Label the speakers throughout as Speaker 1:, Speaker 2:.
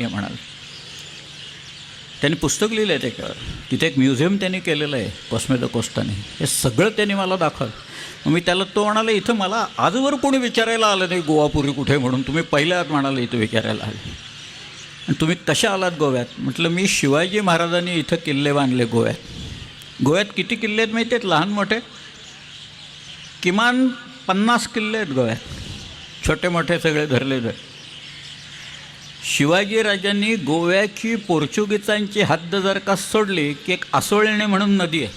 Speaker 1: हे म्हणाल. त्यांनी पुस्तक लिहिलं आहे त्याच्यावर तिथे एक म्युझियम त्यांनी केलेलं आहे कोस्मेद कोस्टाने. हे सगळं त्यांनी मला दाखवलं. मग मी त्याला तो म्हणाला इथं मला आजवर कोणी विचारायला आलं नाही गोवापुरी कुठे म्हणून? तुम्ही पहिल्या म्हणाले इथं विचारायला आले. आणि तुम्ही कशा आलात गोव्यात? म्हटलं मी शिवाजी महाराजांनी इथं किल्ले बांधले गोव्यात. गोव्यात किती किल्ले आहेत माहिती आहेत? लहान मोठे? किमान पन्नास किल्ले आहेत गोव्यात. छोटे मोठे सगळे धरले तर शिवाजीराजांनी गोव्याची पोर्चुगीजांची हद्द जर का सोडली की एक आसोळणे म्हणून नदी आहे.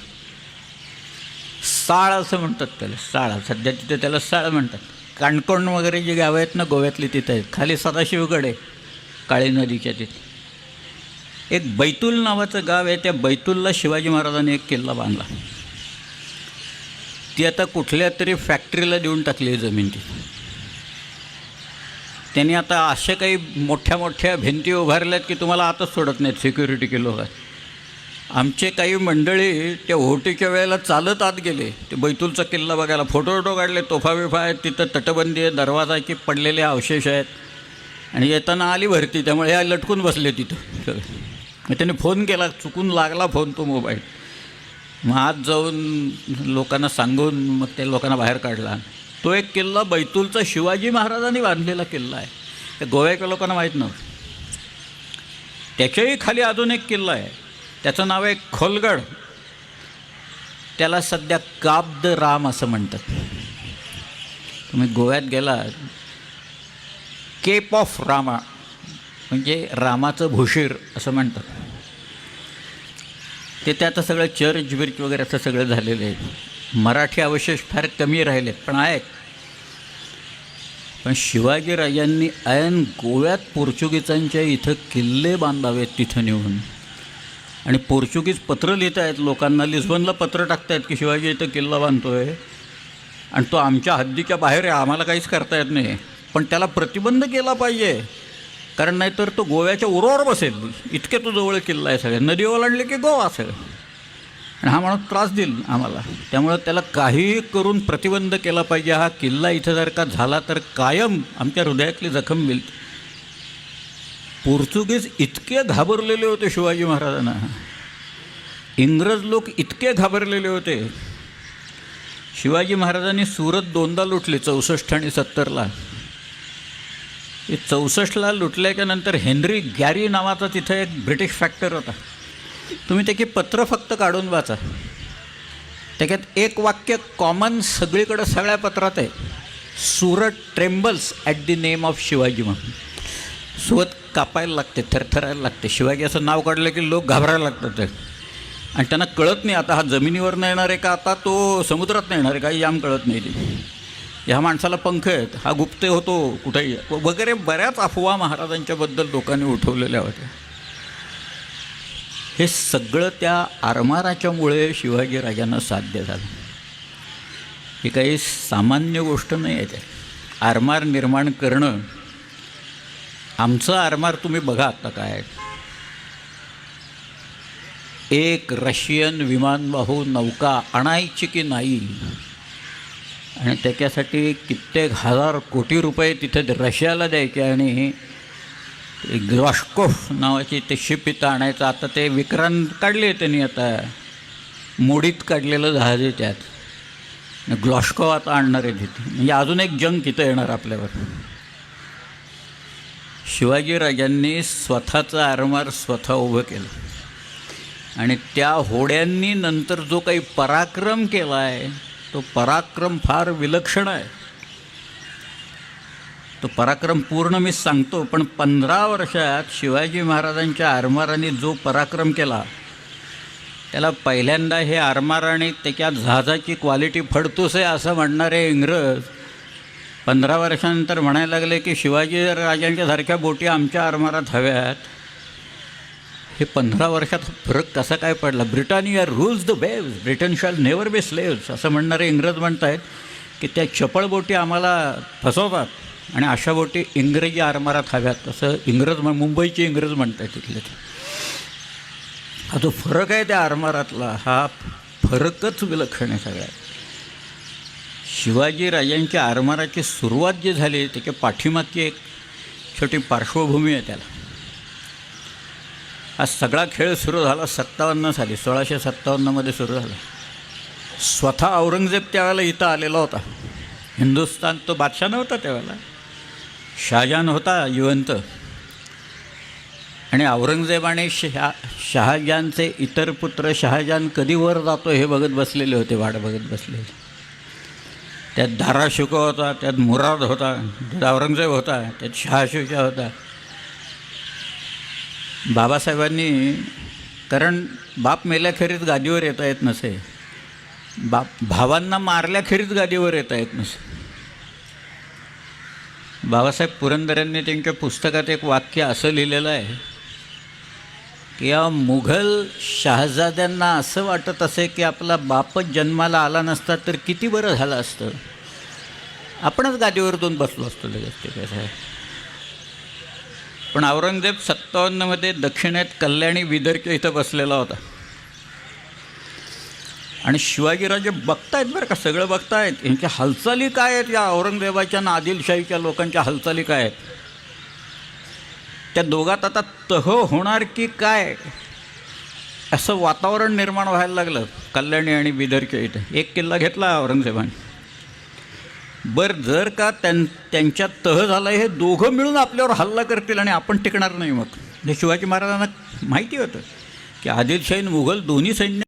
Speaker 1: साळ असं म्हणतात त्याला साळ. सध्या तिथे त्याला साळ म्हणतात. काणकोण वगैरे जी गावं आहेत ना गोव्यातली तिथे आहेत. खाली सदाशिवगड आहे काळी नदीच्या तिथे. एक बैतूल नावाचं गाव आहे त्या बैतूलला शिवाजी महाराजांनी एक किल्ला बांधला. ती आता कुठल्या तरी फॅक्टरीला देऊन टाकली आहे जमीन ती त्यांनी आता अशा काही मोठ्या मोठ्या भिंती उभारल्यात की तुम्हाला आताच सोडत नाहीत. सिक्युरिटी के लोक आमचे काही मंडळी त्या ओहोटीच्या वेळेला चालत आत गेले. ते बैतूलचा किल्ला बघायला फोटो फोटो काढले. तोफा बिफा आहेत तिथं तटबंदी आहे दरवाजा की पडलेले अवशेष आहेत. आणि येताना आली भरती त्यामुळे या लटकून बसले तिथं सगळे. मग त्याने फोन केला चुकून लागला फोन तो मोबाईल. मग आत जाऊन लोकांना सांगून मग त्या लोकांना बाहेर काढला. तो एक किल्ला बैतूलचा शिवाजी महाराजांनी बांधलेला किल्ला आहे. ते गोव्याच्या लोकांना माहीत नव्हतं. त्याच्याही खाली अजून एक किल्ला आहे. त्याचं नाव आहे खोलगड. त्याला सध्या काब्द राम असं म्हणतात. तुम्ही गोव्यात गेला केप ऑफ रामा म्हणजे रामाचं भुशीर असं म्हणतात. ते ते आता सगळं चर्च बिर्च वगैरे असं सगळं झालेलं आहे. मराठी अवशेष फार कमी राहिलेत पण आहेत. पण शिवाजीराजांनी ऐन गोव्यात पोर्चुगीजांच्या इथं किल्ले बांधावेत तिथं नेऊन. आणि पोर्चुगीज पत्र लिहित आहेत लोकांना लिस्बनला पत्र टाकतायत की शिवाजी इथं किल्ला बांधतो आहे आणि तो आमच्या हद्दीच्या बाहेर आहे आम्हाला काहीच करता येत नाही. पण त्याला प्रतिबंध केला पाहिजे. कारण नाहीतर तो गोव्याच्या उरावर बसेल. इतके तो जवळ किल्ला आहे सगळे. नदी ओलांडले की गोवा सगळं. आणि हा माणूस त्रास देईल आम्हाला. त्यामुळं त्याला काहीही करून प्रतिबंध केला पाहिजे. हा किल्ला इथं जर का झाला तर कायम आमच्या हृदयातली जखम मिळते पोर्तुगीज इतके घाबरलेले होते शिवाजी महाराजांना. इंग्रज लोक इतके घाबरलेले होते. शिवाजी महाराजांनी सुरत दोनदा लुटले चौसष्ट आणि सत्तरला. हे चौसष्टला लुटल्याच्या नंतर हेनरी गॅरी नावाचा तिथं एक ब्रिटिश फॅक्टर होता. तुम्ही त्याची पत्र फक्त काढून वाचा. त्याच्यात एक वाक्य कॉमन सगळीकडं सगळ्या पत्रात आहे. Surat trembles at the name of Shivaji म्हणून. सुरत कापायला लागते थरथरायला लागते. शिवाजी असं नाव काढलं की लोक घाबरायला लागतात ते. आणि त्यांना कळत नाही आता हा जमिनीवर येणार आहे का? आता तो समुद्रात येणार आहे काही याम कळत नाही ते. ह्या माणसाला पंख आहेत. हा गुप्ते होतो कुठेही. वगैरे बऱ्याच अफवा महाराजांच्याबद्दल लोकांनी उठवलेल्या होत्या. हे सगळं त्या आरमाराच्यामुळे शिवाजीराजांना साध्य झालं ही काही सामान्य गोष्ट नाही आहे ते आरमार निर्माण करणं आमचं आरमार तुम्ही बघा आता काय आहे. एक रशियन विमानवाहू नौका आणायची की नाही आणि त्याच्यासाठी कित्येक हजार कोटी रुपये तिथे रशियाला द्यायचे आणि ते ग्लॉस्कोफ नावाची ते शिप इथं आणायचं. आता ते विक्रांत काढले त्यांनी आता. मोडीत काढलेलं जहाज आहे त्यात ग्लॉस्को आता आणणार आहे तिथे म्हणजे अजून एक जंग तिथं येणार आपल्यावर. शिवाजीराजांनी स्वतःचं आरमार स्वतः उभं केलं. आणि त्या होड्यांनी नंतर जो काही पराक्रम केला आहे तो पराक्रम फार विलक्षण आहे. तो पराक्रम पूर्ण मी सांगतो पण पंधरा वर्षात शिवाजी महाराजांच्या आरमाराने जो पराक्रम केला त्याला पहिल्यांदा हे आरमार आणि त्याच्या जहाजाची क्वालिटी फडतूस आहे असं म्हणणारे इंग्रज पंधरा वर्षानंतर म्हणायला लागले की शिवाजी राजांच्या सारख्या बोटी आमच्या आरमारात हव्यात. हे पंधरा वर्षात फरक कसा काय पडला? Britannia rules the waves Britain shall never be slaves असं म्हणणारे इंग्रज म्हणत आहेत की त्या चपळ बोटी आम्हाला फसवतात. आणि अशा बोटी इंग्रजी आरमारात हव्यात. तसं इंग्रज म्हण मुंबईचे इंग्रज म्हणत आहेत तिथले ते. हा जो फरक आहे त्या आरमारातला हा फरकच विलक्षण आहे सगळ्यात. शिवाजीराजांच्या आरमाराची सुरुवात जी झाली त्याच्या पाठीमागची एक छोटी पार्श्वभूमी आहे त्याला. हा सगळा खेळ सुरू झाला सत्तावन्न साली सोळाशे सत्तावन्नमध्ये सुरू झाला. स्वतः औरंगजेब त्यावेळेला इथं आलेला होता. हिंदुस्तान तो बादशाह नव्हता त्यावेळेला. शहाजहान होता जिवंत आणि औरंगजेबाने शहा शहाजहानचे इतर पुत्र शहाजहान कधी वर जातो हे बघत बसलेले होते वाट बघत बसलेले. त्यात धाराशुक होता त्यात मुराद होता त्यात औरंगजेब होता त्यात शहाशुजा होता. बाबासाहेबांनी कारण बाप मेल्याखेरीज गादीवर येता येत नसे. बाप भावांना मारल्याखेरीज गादीवर येता येत नसे. बाबासाहेब पुरंदरेंनी त्यांच्या पुस्तकात एक वाक्य असं लिहिलेलं आहे की या मुघल शहाजाद्यांना असं वाटत असे की आपला बापच जन्माला आला नसता तर किती बरं झालं असतं. आपणच गादीवर दोन बसलो असतो लगेच ते कसं आहे पण औरंगजेब सत्तावन्नमध्ये दक्षिणेत कल्याणी विदर्क इथं बसलेला होता. आणि शिवाजीराजे बघतायत बरं का सगळं बघतायत. यांच्या हालचाली काय आहेत या औरंगजेबाच्या आणि आदिलशाहीच्या लोकांच्या हालचाली काय आहेत? त्या दोघात आता तह होणार की काय? असं वातावरण निर्माण व्हायला लागलं कल्याणी आणि बिदरच्या इथं. एक किल्ला घेतला औरंगजेबाने. बरं जर का त्यां त्यांच्यात तह झाला हे दोघं मिळून आपल्यावर हल्ला करतील आणि आपण टिकणार नाही मग. हे शिवाजी महाराजांना माहिती होतं की आदिलशाहीन मुघल दोन्ही सैन्य